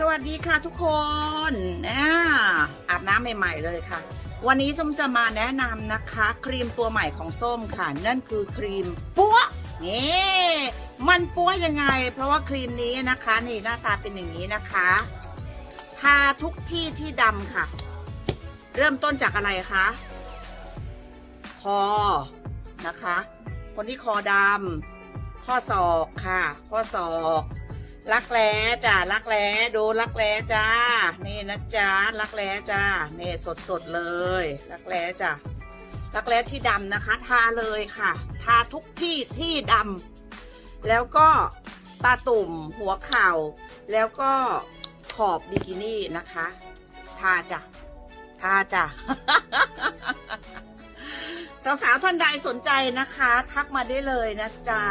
สวัสดีค่ะทุกคนนะอาบน้ำใหม่ ๆ เลยค่ะ วันนี้ส้มจะมาแนะนำนะคะ ครีมตัวใหม่ของส้มค่ะ นั่นคือครีมปัวนี่มันปัวยังไง เพราะว่าครีมนี้นะคะ นี่หน้าตาเป็นอย่างนี้นะคะทาทุกที่ที่ดำค่ะ เริ่มต้นจากอะไรคะคอนะคะ คนที่คอดำข้อศอกค่ะ ข้อศอก รักแร้จ้ารักแร้ดูรักแร้จ้า นี่นะจ๊ะรักแร้จ้านี่สดสดเลย รักแร้จ้ารักแร้ที่ดำนะคะ ทาเลยค่ะ ทาทุกที่ที่ดำแล้วก็ตาตุ่มหัวเข่า แล้วก็ขอบบิกินี่นะคะ ทาจ้ะทาจ้ะสาวๆท่านใดสนใจนะคะ ทักมาได้เลยนะจ๊ะ